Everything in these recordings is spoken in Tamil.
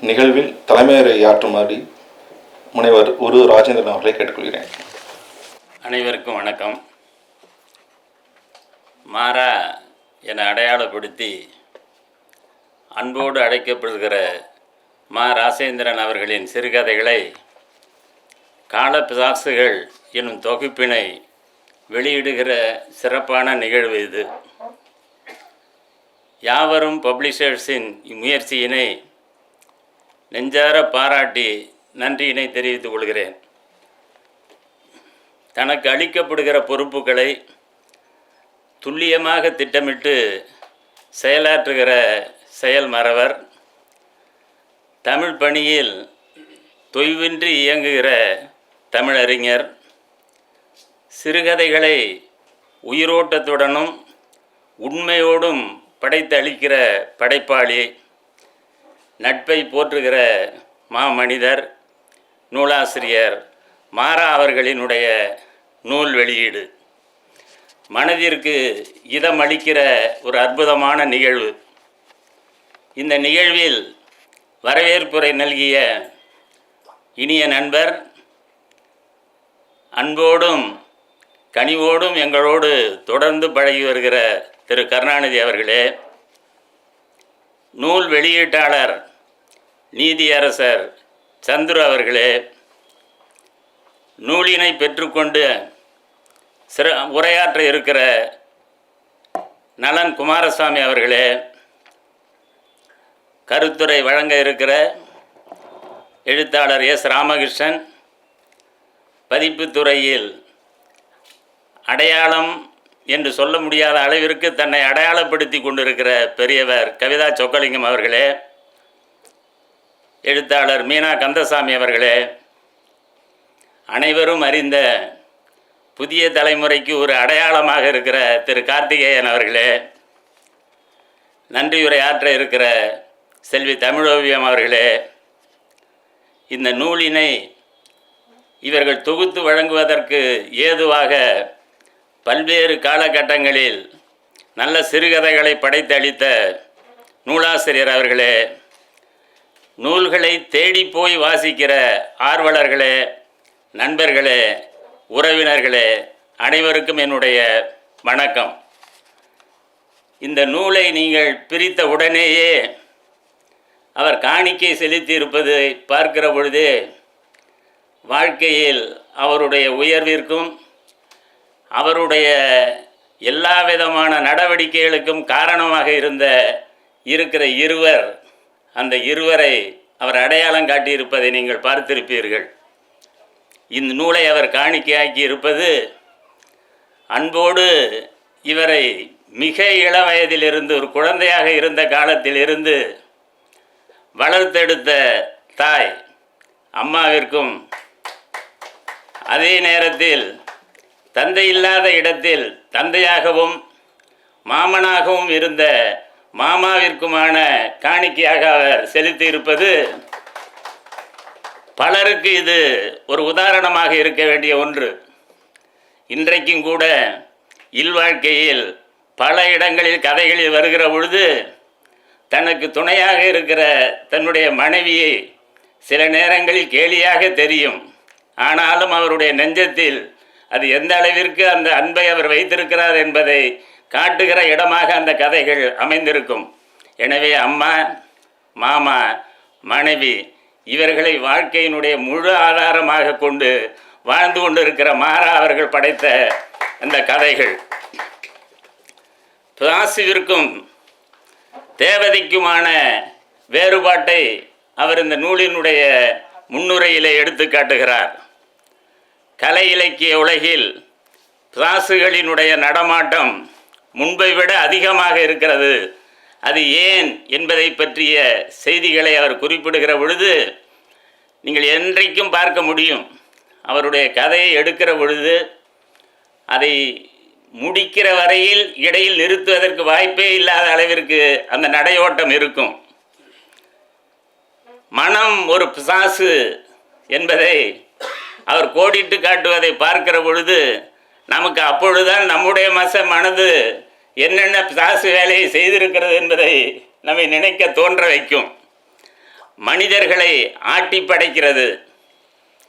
நிகழ்வில் தலைமையுரையாற்றுமாறு முனைவர் உரு ராஜேந்திரன் அவர்களை கேட்டுக்கொள்கிறேன். அனைவருக்கும் வணக்கம். மாறா என அடையாளப்படுத்தி அன்போடு அழைக்கப்படுகிற மா ராசேந்திரன் அவர்களின் சிறுகதைகளை காலப்பிசாசுகள் எனும் தொகுப்பினை வெளியிடுகிற சிறப்பான நிகழ்வு இது. யாவரும் பப்ளிஷர்ஸின் இம்முயற்சியினை நெஞ்சார பாராட்டி நன்றியினை தெரிவித்துக் கொள்கிறேன். தனக்கு அளிக்கப்படுகிற பொறுப்புகளை துல்லியமாக திட்டமிட்டு செயலாற்றுகிற செயல் மறவர் தமிழ் பணியில் தொய்வின்றி இயங்குகிற தமிழறிஞர் சிறுகதைகளை உயிரோட்டத்துடனும் உண்மையோடும் படைத்து அளிக்கிற படைப்பாளி நட்பை போற்றுகிற மாமனிதர் நூலாசிரியர் மாறா அவர்களினுடைய நூல் வெளியீடு. மனதிற்கு இதம் அளிக்கிற ஒரு அற்புதமான நிகழ்வு. இந்த நிகழ்வில் வரவேற்புரை நல்கிய இனிய நண்பர் அன்போடும் கனிவோடும் எங்களோடு தொடர்ந்து பழகி வருகிற திரு கருணாநிதி அவர்களே நூல் வெளியீட்டாளர் நீதியரசர் சந்துரு அவர்களே நூலினை பெற்றுக்கொண்டு சிற உரையாற்ற இருக்கிற நலன் குமாரசாமி அவர்களே கருத்துரை வழங்க இருக்கிற எழுத்தாளர் எஸ் ராமகிருஷ்ணன் பதிப்புத்துறையில் அடையாளம் என்று சொல்ல முடியாத அளவிற்கு தன்னை அடையாளப்படுத்தி கொண்டிருக்கிற பெரியவர் கவிதா சொக்கலிங்கம் அவர்களே எழுத்தாளர் மீனா கந்தசாமி அவர்களே அனைவரும் அறிந்த புதிய தலைமுறைக்கு ஒரு அடையாளமாக இருக்கிற திரு கார்த்திகேயன் அவர்களே நன்றியுரை ஆற்ற இருக்கிற செல்வி தமிழோவியம் அவர்களே இந்த நூலினை இவர்கள் தொகுத்து வழங்குவதற்கு ஏதுவாக பல்வேறு காலகட்டங்களில் நல்ல சிறுகதைகளை படைத்தளித்த நூலாசிரியர் அவர்களே நூல்களை தேடி போய் வாசிக்கிற ஆர்வலர்களே நண்பர்களே உறவினர்களே அனைவருக்கும் என்னுடைய வணக்கம். இந்த நூலை நீங்கள் பிரித்த உடனேயே அவர் காணிக்கை செலுத்தி இருப்பதை பார்க்கிற பொழுதே வாழ்க்கையில் அவருடைய உயர்விற்கும் அவருடைய எல்லா விதமான நடவடிக்கைகளுக்கும் காரணமாக இருந்த இருக்கிற இருவர் அந்த இருவரை அவர் அடையாளம் காட்டியிருப்பதை நீங்கள் பார்த்திருப்பீர்கள். இந்த நூலை அவர் காணிக்கையாக்கி இருப்பது அன்போடு இவரை மிக இள வயதிலிருந்து ஒரு குழந்தையாக இருந்த காலத்திலிருந்து வளர்த்தெடுத்த தாய் அம்மாவிற்கும் அதே நேரத்தில் தந்தை இல்லாத இடத்தில் தந்தையாகவும் மாமனாகவும் இருந்த மாமாவிற்குமான காணிக்கையாக அவர் செலுத்தியிருப்பது பலருக்கு இது ஒரு உதாரணமாக இருக்க வேண்டிய ஒன்று. இன்றைக்கும் கூட இல்வாழ்க்கையில் பல இடங்களில் கதைகளில் வருகிற பொழுது தனக்கு துணையாக இருக்கிற தன்னுடைய மனைவியை சில நேரங்களில் கேலியாக தெரியும். ஆனாலும் அவருடைய நெஞ்சத்தில் அது எந்த அளவிற்கு அந்த அன்பை அவர் வைத்திருக்கிறார் என்பதை காட்டுகிற இடமாக அந்த கதைகள் அமைந்திருக்கும். எனவே அம்மா மாமா மனைவி இவர்களை வாழ்க்கையினுடைய முழு ஆதாரமாக கொண்டு வாழ்ந்து கொண்டிருக்கிற மாறா அவர்கள் படைத்த அந்த கதைகள். பிராசுவிற்கும் தேவதைக்குமான வேறுபாட்டை அவர் இந்த நூலினுடைய முன்னுரையிலே எடுத்து காட்டுகிறார். கலை இலக்கிய உலகில் பிராசுகளினுடைய நடமாட்டம் முன்பை விட அதிகமாக இருக்கிறது. அது ஏன் என்பதை பற்றிய செய்திகளை அவர் குறிப்பிடுகிற பொழுது நீங்கள் என்றைக்கும் பார்க்க முடியும். அவருடைய கதையை எடுக்கிற பொழுது அதை முடிக்கிற வரையில் இடையில் நிறுத்துவதற்கு வாய்ப்பே இல்லாத அளவிற்கு அந்த நடையோட்டம் இருக்கும். மனம் ஒரு பிசாசு என்பதை அவர் கோடிட்டு காட்டுவதை பார்க்கிற பொழுது நமக்கு அப்பொழுதுதான் நம்முடைய மச மனது என்னென்ன சாசு வேலையை செய்திருக்கிறது என்பதை நம்மை நினைக்க தோன்ற வைக்கும். மனிதர்களை ஆட்டி படைக்கிறது.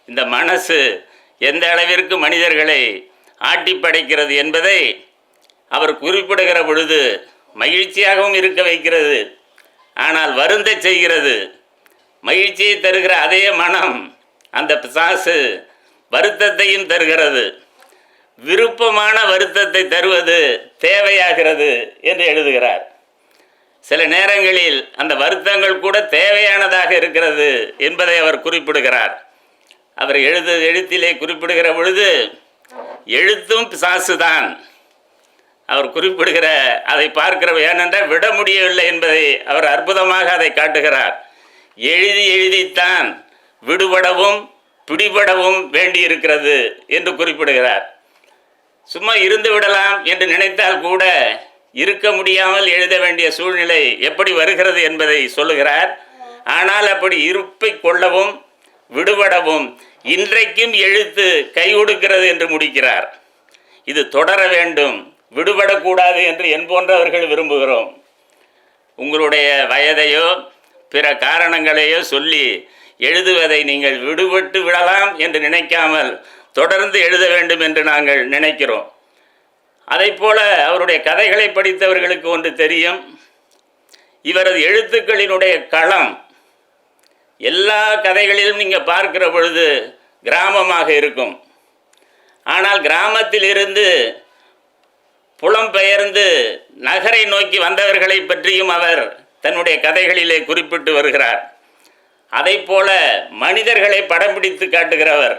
இந்த மனசு எந்த அளவிற்கு மனிதர்களை ஆட்டி படைக்கிறது என்பதை அவர் குறிப்பிடுகிற பொழுது மகிழ்ச்சியாகவும் இருக்க வைக்கிறது. ஆனால் வருந்த செய்கிறது. மகிழ்ச்சியை தருகிற அதே மனம் அந்த பிசாசு வருத்தத்தையும் தருகிறது. விருப்பமான வருத்தத்தை தருவது தேவையாகிறது என்று எழுதுகிறார். சில நேரங்களில் அந்த வருத்தங்கள் கூட தேவையானதாக இருக்கிறது என்பதை அவர் குறிப்பிடுகிறார். அவர் எழுது எழுத்திலே குறிப்பிடுகிற பொழுது எழுத்தும் பிசாசுதான் அவர் குறிப்பிடுகிற அதை பார்க்கிற ஏனென்றால் விட முடியவில்லை என்பதை அவர் அற்புதமாக அதை காட்டுகிறார். எழுதி எழுதித்தான் விடுபடவும் பிடிபடவும் வேண்டியிருக்கிறது என்று குறிப்பிடுகிறார். சும்மா இருந்து விடலாம் என்று நினைத்தால் கூட இருக்க முடியாமல் எழுத வேண்டிய சூழ்நிலை எப்படி வருகிறது என்பதை சொல்லுகிறார். ஆனால் அப்படி இருப்பை கொள்ளவும் விடுபடவும் இன்றைக்கும் எழுத்து கை கொடுக்கிறது என்று முடிக்கிறார். இது தொடர வேண்டும் விடுபடக்கூடாது என்று என் போன்றவர்கள் விரும்புகிறோம். உங்களுடைய வயதையோ பிற காரணங்களையோ சொல்லி எழுதுவதை நீங்கள் விடுபட்டு விடலாம் என்று நினைக்காமல் தொடர்ந்து எழுத வேண்டும் என்று நாங்கள் நினைக்கிறோம். அதைப் போல அவருடைய கதைகளை படித்தவர்களுக்கு ஒன்று தெரியும். இவரது எழுத்துக்களினுடைய களம் எல்லா கதைகளிலும் நீங்கள் பார்க்கிற பொழுது கிராமமாக இருக்கும். ஆனால் கிராமத்தில் இருந்து புலம்பெயர்ந்து நகரை நோக்கி வந்தவர்களை பற்றியும் அவர் தன்னுடைய கதைகளிலே குறிப்பிட்டு வருகிறார். அதைப் போல மனிதர்களை படம் பிடித்து காட்டுகிறவர்.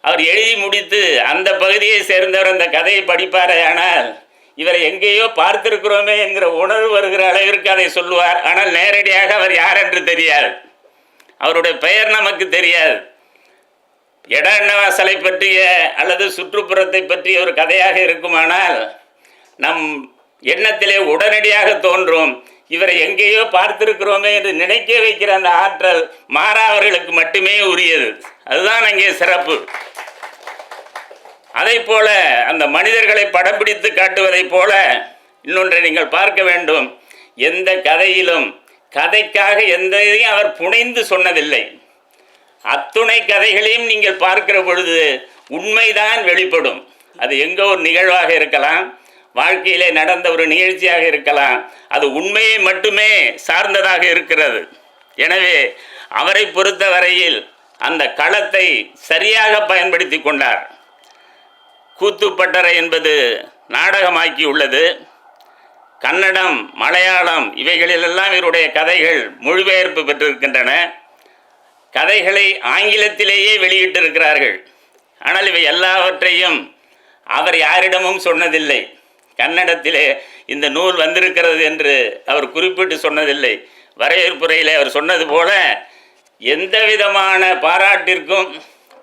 அவர் எழுதி முடித்து அந்த பகுதியை சேர்ந்தவர் அந்த கதையை படிப்பாரே ஆனால் இவரை எங்கேயோ பார்த்திருக்கிறோமே என்கிற உணர்வு வருகிற அளவிற்கு அதை சொல்லுவார். ஆனால் நேரடியாக அவர் யார் என்று தெரியாது. அவருடைய பெயர் நமக்கு தெரியாது. இட எண்ணவாசலை பற்றிய அல்லது சுற்றுப்புறத்தை பற்றிய ஒரு கதையாக இருக்குமானால் நம் எண்ணத்திலே உடனடியாக தோன்றும் இவரை எங்கேயோ பார்த்திருக்கிறோமே என்று நினைக்க வைக்கிற அந்த ஆற்றல் மாறா அவர்களுக்கு மட்டுமே உரியது. அதுதான் அங்கே சிறப்பு. அதை போல அந்த மனிதர்களை படம் பிடித்து காட்டுவதைப் போல இன்னொன்றை நீங்கள் பார்க்க வேண்டும். எந்த கதையிலும் கதைக்காக எந்த இதையும் அவர் புனைந்து சொன்னதில்லை. அத்துணை கதைகளையும் நீங்கள் பார்க்கிற பொழுது உண்மைதான் வெளிப்படும். அது எங்கே ஒரு நிகழ்வாக இருக்கலாம். வாழ்க்கையிலே நடந்த ஒரு நிகழ்ச்சியாக இருக்கலாம். அது உண்மையை மட்டுமே சார்ந்ததாக இருக்கிறது. எனவே அவரை பொறுத்த வரையில் அந்த களத்தை சரியாக பயன்படுத்தி கொண்டார். கூத்துப்பட்டறை என்பது நாடகமாக்கியுள்ளது கன்னடம் மலையாளம் இவைகளிலெல்லாம் இவருடைய கதைகள் மொழிபெயர்ப்பு பெற்றிருக்கின்றன. கதைகளை ஆங்கிலத்திலேயே வெளியிட்டிருக்கிறார்கள். ஆனால் இவை எல்லாவற்றையும் அவர் யாரிடமும் சொன்னதில்லை. கன்னடத்திலே இந்த நூல் வந்திருக்கிறது என்று அவர் குறிப்பிட்டு சொன்னதில்லை. வரவேற்புரையில் அவர் சொன்னது போல எந்த விதமான பாராட்டிற்கும்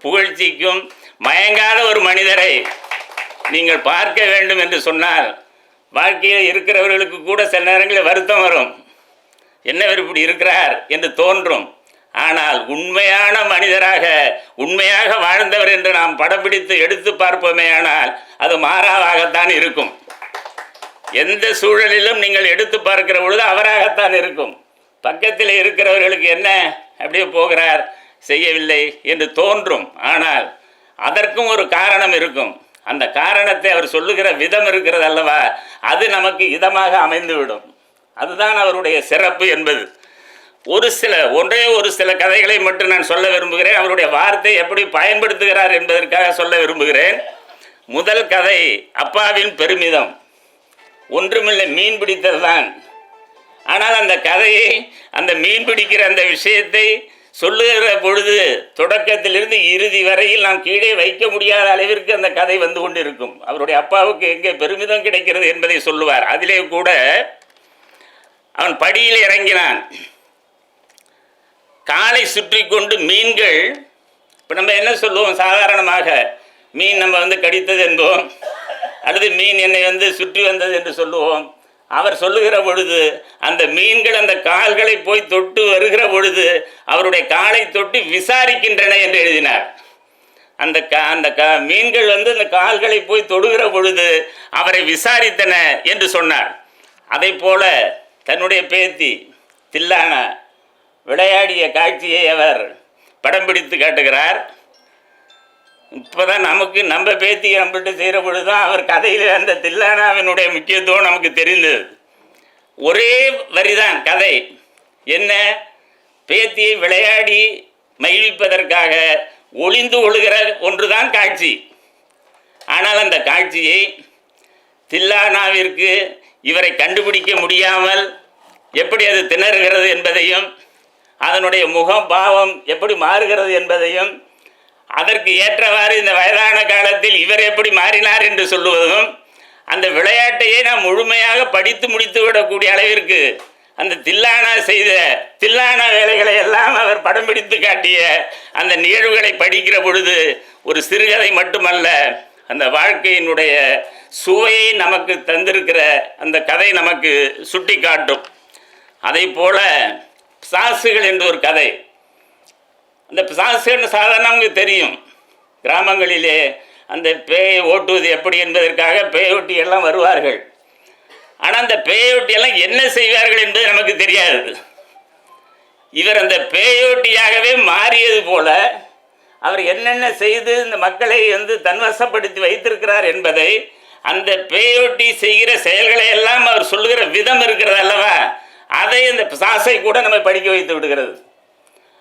புகழ்ச்சிக்கும் மயங்காத ஒரு மனிதரை நீங்கள் பார்க்க வேண்டும் என்று சொன்னால் வாழ்க்கையில் இருக்கிறவர்களுக்கு கூட சில நேரங்களில் வருத்தம் வரும். என்னவர் இப்படி இருக்கிறார் என்று தோன்றும். ஆனால் உண்மையான மனிதராக உண்மையாக வாழ்ந்தவர் என்று நாம் படப்பிடித்து எடுத்து பார்ப்போமே ஆனால் அது மாறாவாகத்தான் இருக்கும். எந்த சூழலிலும் நீங்கள் எடுத்து பார்க்கிற பொழுது அவராகத்தான் இருக்கும். பக்கத்தில் இருக்கிறவர்களுக்கு என்ன? அப்படியே போகிறார். செய்யவில்லை என்று தோன்றும். ஆனால் அதற்கும் ஒரு காரணம் இருக்கும். அந்த காரணத்தை அவர் சொல்லுகிற விதம் இருக்கிறது அல்லவா? அது நமக்கு இதமாக அமைந்துவிடும். அதுதான் அவருடைய சிறப்பு என்பது. ஒரு சில ஒன்றே ஒரு சில கதைகளை மட்டும் நான் சொல்ல விரும்புகிறேன். அவருடைய வார்த்தை எப்படி பயன்படுத்துகிறார் என்பதற்காக சொல்ல விரும்புகிறேன். முதல் கதை அப்பாவின் பெருமிதம். ஒன்றுமில்லை மீன் பிடித்தது தான் ஆனால் அந்த கதையை அந்த மீன் பிடிக்கிற அந்த விஷயத்தை சொல்லுகிற பொழுது தொடக்கத்திலிருந்து இறுதி வரையில் நாம் கீழே வைக்க முடியாத அளவிற்கு அந்த கதை வந்து கொண்டிருக்கும். அவருடைய அப்பாவுக்கு எங்கே பெருமிதம் கிடைக்கிறது என்பதை சொல்லுவார். அதிலே கூட அவன் படியில் இறங்கினான். காலை சுற்றி கொண்டு மீன்கள் இப்போ நம்ம என்ன சொல்லுவோம்? சாதாரணமாக மீன் நம்ம வந்து கடித்தது என்போம். அல்லது மீன் என்னை வந்து சுற்றி வந்தது என்று சொல்லுவோம். அவர் சொல்லுகிற பொழுது அந்த மீன்கள் அந்த கால்களை போய் தொட்டு வருகிற பொழுது அவருடைய காலை தொட்டு விசாரிக்கின்றன என்று எழுதினார். அந்த க அந்த க மீன்கள் வந்து அந்த கால்களை போய் தொடுகிற பொழுது அவரை விசாரித்தன என்று சொன்னார். அதை போல தன்னுடைய பேத்தி தில்லானா விளையாடிய காட்சியை அவர் படம் பிடித்து காட்டுகிறார். இப்போ தான் நமக்கு நம்ம பேத்தி நம்மள்கிட்ட செய்கிற பொழுது தான் அவர் கதையில் அந்த தில்லானாவினுடைய முக்கியத்துவம் நமக்கு தெரிந்தது. ஒரே வரிதான் கதை. என்ன? பேத்தியை விளையாடி மகிழ்விப்பதற்காக ஒளிந்து ஒழுகிற ஒன்றுதான் காட்சி. ஆனால் அந்த காட்சியை தில்லானாவிற்கு இவரை கண்டுபிடிக்க முடியாமல் எப்படி அது திணறுகிறது என்பதையும் அதனுடைய முகம் பாவம் எப்படி மாறுகிறது என்பதையும் அதற்கு ஏற்றவாறு இந்த வயதான காலத்தில் இவர் எப்படி மாறினார் என்று சொல்லுவதும் அந்த விளையாட்டையே நாம் முழுமையாக படித்து முடித்து விடக்கூடிய அளவிற்கு அந்த தில்லானா செய்த தில்லானா வேலைகளை எல்லாம் அவர் படம் பிடித்து காட்டிய அந்த நிகழ்வுகளை படிக்கிற பொழுது ஒரு சிறுகதை மட்டுமல்ல அந்த வாழ்க்கையினுடைய சுவையை நமக்கு தந்திருக்கிற அந்த கதை நமக்கு சுட்டி காட்டும் அதை போல சாசுகள் என்று ஒரு கதை அந்த பிசாசுன்னு சாதாரணவங்க தெரியும். கிராமங்களிலே அந்த பேயை ஓட்டுவது எப்படி என்பதற்காக பேயொட்டி எல்லாம் வருவார்கள். ஆனால் அந்த பேயொட்டி எல்லாம் என்ன செய்வார்கள் என்பது நமக்கு தெரியாது. இவர் அந்த பேயோட்டியாகவே மாறியது போல அவர் என்னென்ன செய்து இந்த மக்களை வந்து தன்வசப்படுத்தி வைத்திருக்கிறார் என்பதை அந்த பேயோட்டி செய்கிற செயல்களை எல்லாம் அவர் சொல்லுகிற விதம் இருக்கிறது அல்லவா? அதை இந்த பிசாசை கூட நம்ம படிக்க வைத்து விடுகிறது.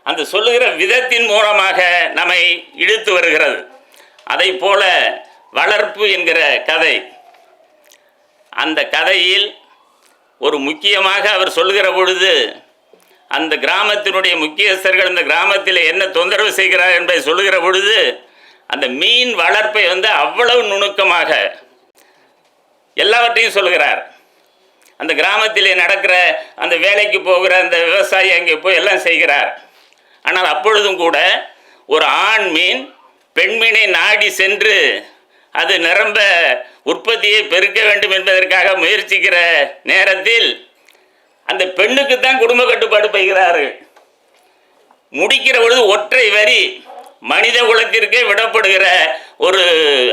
அந்த சொல்லுகிற விதத்தின் மூலமாக நம்மை இழுத்து வருகிறது. அதை போல வளர்ப்பு என்கிற கதை. அந்த கதையில் ஒரு முக்கியமாக அவர் சொல்லுகிற பொழுது அந்த கிராமத்தினுடைய முக்கியஸ்தர்கள் இந்த கிராமத்தில் என்ன தொந்தரவு செய்கிறார் என்பதை சொல்லுகிற பொழுது அந்த மீன் வளர்ப்பை வந்து அவ்வளவு நுணுக்கமாக எல்லாவற்றையும் சொல்லுகிறார். அந்த கிராமத்திலே நடக்கிற அந்த வேலைக்கு போகிற அந்த விவசாயி அங்கே போய் எல்லாம் செய்கிறார். ஆனால் அப்பொழுதும் கூட ஒரு ஆண் மீன் பெண்மீனை நாடி சென்று அது நிரம்ப உற்பத்தியை பெருக்க வேண்டும் என்பதற்காக முயற்சிக்கிற நேரத்தில் அந்த பெண்ணுக்கு தான் குடும்ப கட்டுப்பாடு பெய்கிறாரு முடிக்கிற பொழுது ஒற்றை வரி மனித குலத்திற்கே விடப்படுகிற ஒரு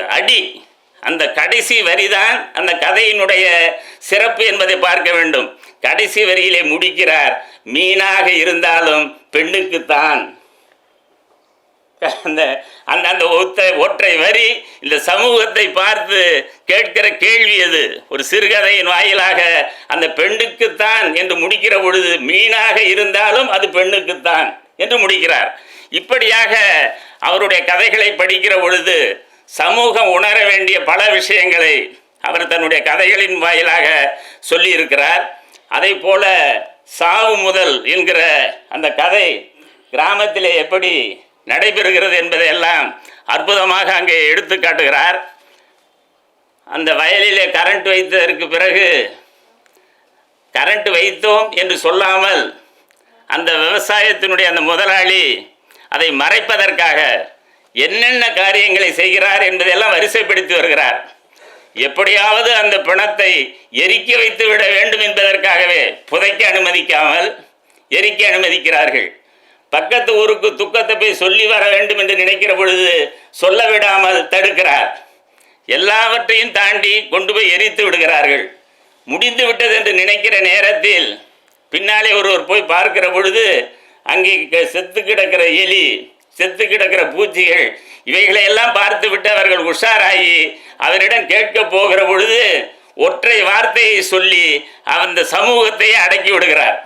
அடி. அந்த கடைசி வரிதான் அந்த கதையினுடைய சிறப்பு என்பதை பார்க்க வேண்டும். கடைசி வரியிலே முடிக்கிறார். மீனாக இருந்தாலும் பெண்ணுக்குத்தான். அந்த அந்த அந்த ஒத்த ஒற்றை வரி இந்த சமூகத்தை பார்த்து கேட்கிற கேள்வி அது ஒரு சிறுகதையின் வாயிலாக அந்த பெண்ணுக்குத்தான் என்று முடிக்கிற பொழுது மீனாக இருந்தாலும் அது பெண்ணுக்குத்தான் என்று முடிக்கிறார். இப்படியாக அவருடைய கதைகளை படிக்கிற பொழுது சமூகம் உணர வேண்டிய பல விஷயங்களை அவர் தன்னுடைய கதைகளின் வாயிலாக சொல்லியிருக்கிறார். அதை போல சாவு முதல் என்கிற அந்த கதை கிராமத்திலே எப்படி நடைபெறுகிறது என்பதையெல்லாம் அற்புதமாக அங்கே எடுத்து காட்டுகிறார். அந்த வயலிலே கரண்ட் வைத்ததற்கு பிறகு கரண்ட் வைத்தோம் என்று சொல்லாமல் அந்த விவசாயத்தினுடைய அந்த முதலாளி அதை மறைப்பதற்காக என்னென்ன காரியங்களை செய்கிறார் என்பதையெல்லாம் வரிசைப்படுத்தி வருகிறார். எப்படியாவது அந்த பிணத்தை எரிக்க வைத்து விட வேண்டும் என்பதற்காகவே புதைக்க அனுமதிக்காமல் எரிக்க அனுமதிக்கிறார்கள். பக்கத்து ஊருக்கு துக்கத்தை போய் சொல்லி வர வேண்டும் என்று நினைக்கிற பொழுது சொல்ல விடாமல் தடுக்கிறார். எல்லாவற்றையும் தாண்டி கொண்டு போய் எரித்து விடுகிறார்கள். முடிந்து விட்டது என்று நினைக்கிற நேரத்தில் பின்னாலே ஒருவர் போய் பார்க்கிற பொழுது அங்கே க- செத்து கிடக்கிற எலி செத்து கிடக்கிற பூச்சிகள் இவைகளை எல்லாம் பார்த்து விட்டு அவர்கள் உஷாராகி அவரிடம் கேட்க போகிற பொழுது ஒற்றை வார்த்தையை சொல்லி அந்த சமூகத்தையே அடக்கி விடுகிறார்.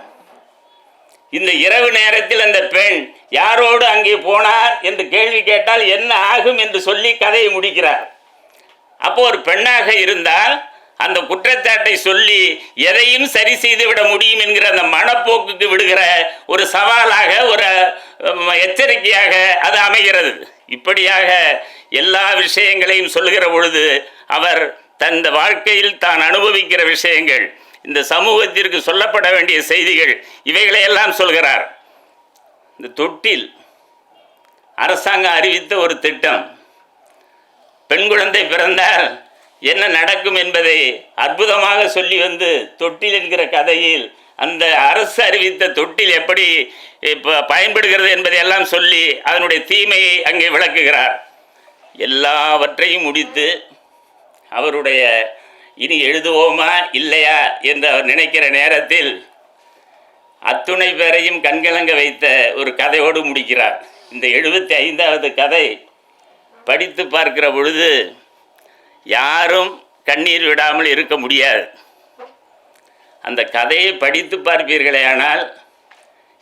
இந்த இரவு நேரத்தில் அந்த பெண் யாரோடு அங்கே போனார் என்று கேள்வி கேட்டால் என்ன ஆகும் என்று சொல்லி கதையை முடிக்கிறார். அப்போ ஒரு பெண்ணாக இருந்தால் அந்த குற்றச்சாட்டை சொல்லி எதையும் சரி செய்து விட முடியும் என்கிற அந்த மனப்போக்குக்கு விடுகிற ஒரு சவாலாக ஒரு எச்சரிக்கையாக அது அமைகிறது. இப்படியாக எல்லா விஷயங்களையும் சொல்லுகிற பொழுது அவர் தந்த வாழ்க்கையில் தான் அனுபவிக்கிற விஷயங்கள் இந்த சமூகத்திற்கு சொல்லப்பட வேண்டிய செய்திகள் இவைகளை எல்லாம் சொல்கிறார். இந்த தொட்டில் அரசாங்கம் அறிவித்த ஒரு திட்டம். பெண் குழந்தை பிறந்தால் என்ன நடக்கும் என்பதை அற்புதமாக சொல்லி வந்து தொட்டில் என்கிற கதையில் அந்த அரசு அறிவித்த தொட்டில் எப்படி இப்போ பயன்படுகிறது என்பதை எல்லாம் சொல்லி அதனுடைய தீமையை அங்கே விளக்குகிறார். எல்லாவற்றையும் முடித்து அவருடைய இனி எழுதுவோமா இல்லையா? என்று அவர் நினைக்கிற நேரத்தில் அத்துணை பேரையும் கண்கலங்க வைத்த ஒரு கதையோடு முடிக்கிறார். இந்த எழுபத்தி ஐந்தாவது கதை படித்து பார்க்கிற பொழுது யாரும் கண்ணீர் விடாமல் இருக்க முடியாது. அந்த கதையை படித்து பார்ப்பீர்களே ஆனால்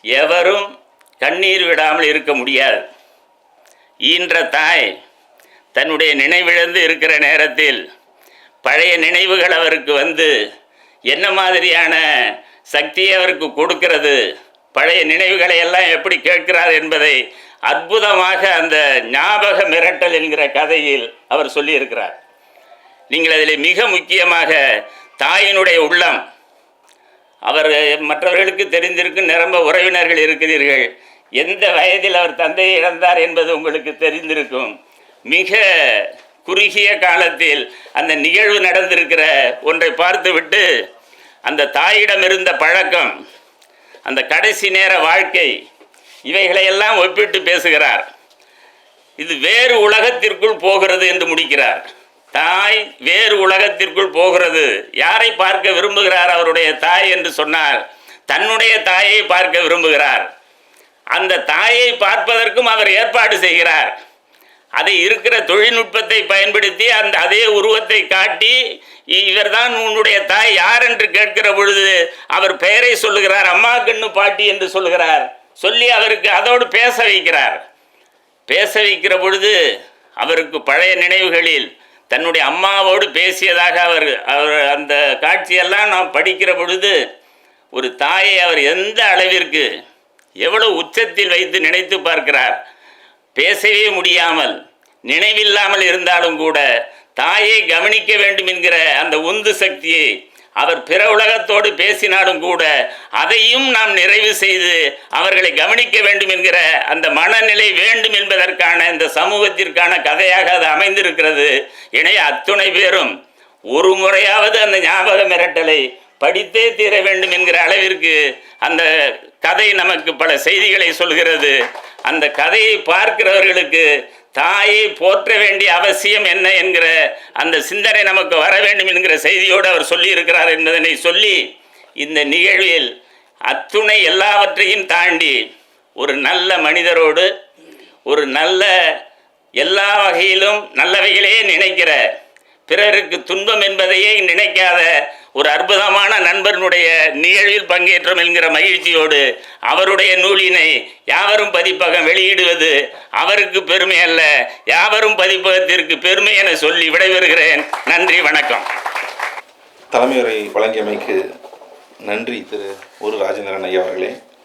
எவரும் கண்ணீர் விடாமல் இருக்க முடியாது. ஈன்ற தாய் தன்னுடைய நினைவிழந்து இருக்கிற நேரத்தில் பழைய நினைவுகள் அவருக்கு வந்து என்ன மாதிரியான சக்தியை அவருக்கு கொடுக்கிறது பழைய நினைவுகளை எல்லாம் எப்படி கேட்கிறார் என்பதை அற்புதமாக அந்த ஞாபக மிரட்டல் என்கிற கதையில் அவர் சொல்லியிருக்கிறார். நீங்கள் அதில் மிக முக்கியமாக தாயினுடைய உள்ளம் அவர் மற்றவர்களுக்கு தெரிந்திருக்கும் நிரம்ப உறவினர்கள் இருக்கிறீர்கள். எந்த வயதில் அவர் தந்தையை இழந்தார் என்பது உங்களுக்கு தெரிந்திருக்கும். மிக குறுகிய காலத்தில் அந்த நிகழ்வு நடந்திருக்கிற ஒன்றை பார்த்துவிட்டு அந்த தாயிடம் இருந்த பழக்கம் அந்த கடைசி நேர வாழ்க்கை இவைகளையெல்லாம் ஒப்பிட்டு பேசுகிறார். இது வேறு உலகத்திற்குள் போகிறது என்று முடிக்கிறார். தாய் வேறு உலகத்திற்குள் போகிறது. யாரை பார்க்க விரும்புகிறார் அவருடைய தாய் என்று சொன்னால் தன்னுடைய தாயை பார்க்க விரும்புகிறார். அந்த தாயை பார்ப்பதற்கும் அவர் ஏற்பாடு செய்கிறார். அதை இருக்கிற தொழில்நுட்பத்தை பயன்படுத்தி அந்த அதே உருவத்தை காட்டி இவர்தான் உன்னுடைய தாய் யார் என்று கேட்கிற பொழுது அவர் பெயரை சொல்லுகிறார் அம்மா கண்ணு பாட்டி என்று சொல்லுகிறார். சொல்லி அவருக்கு அதோடு பேச வைக்கிறார். பேச வைக்கிற பொழுது அவருக்கு பழைய நினைவுகளில் தன்னுடைய அம்மாவோடு பேசியதாக அவர் அவர் அந்த காட்சியெல்லாம் நாம் படிக்கிற பொழுது ஒரு தாயை அவர் எந்த அளவிற்கு எவ்வளவு உச்சத்தில் வைத்து நினைத்து பார்க்கிறார். பேசவே முடியாமல் நினைவில்லாமல் இருந்தாலும் கூட தாயை கவனிக்க வேண்டும் என்கிற அந்த உந்து சக்தியை அவர் பிற உலகத்தோடு பேசினாலும் கூட அதையும் நாம் நிறைவு செய்து அவர்களை கவனிக்க வேண்டும் என்கிற அந்த மனநிலை வேண்டும் என்பதற்கான இந்த சமூகத்திற்கான கதையாக அது அமைந்திருக்கிறது. எனவே அத்துணை பேரும் ஒரு முறையாவது அந்த ஞாபக மிரட்டலை படித்தே தீர வேண்டும் என்கிற அளவிற்கு அந்த கதை நமக்கு பல செய்திகளை சொல்கிறது. அந்த கதையை பார்க்கிறவர்களுக்கு தாயை போற்ற வேண்டிய அவசியம் என்ன என்கிற அந்த சிந்தனை நமக்கு வர வேண்டும் என்கிற செய்தியோடு அவர் சொல்லியிருக்கிறார் என்பதனை சொல்லி இந்த நிகழ்வில் அத்துணை எல்லாவற்றையும் தாண்டி ஒரு நல்ல மனிதரோடு ஒரு நல்ல எல்லா வகையிலும் நல்லவைகளே நினைக்கிற பிறருக்கு துன்பம் என்பதையே நினைக்காத ஒரு அற்புதமான நண்பனுடைய நிகழ்வில் பங்கேற்றோம் என்கிற மகிழ்ச்சியோடு அவருடைய நூலினை யாவரும் பதிப்பகம் வெளியிடுவது அவருக்கு பெருமை அல்ல. யாவரும் பதிப்பகத்திற்கு பெருமை என சொல்லி விடைபெறுகிறேன். நன்றி வணக்கம். தலைமையுரை வழங்கியமைக்கு நன்றி திரு ஒரு ராஜேந்திரன் ஐயா அவர்களே.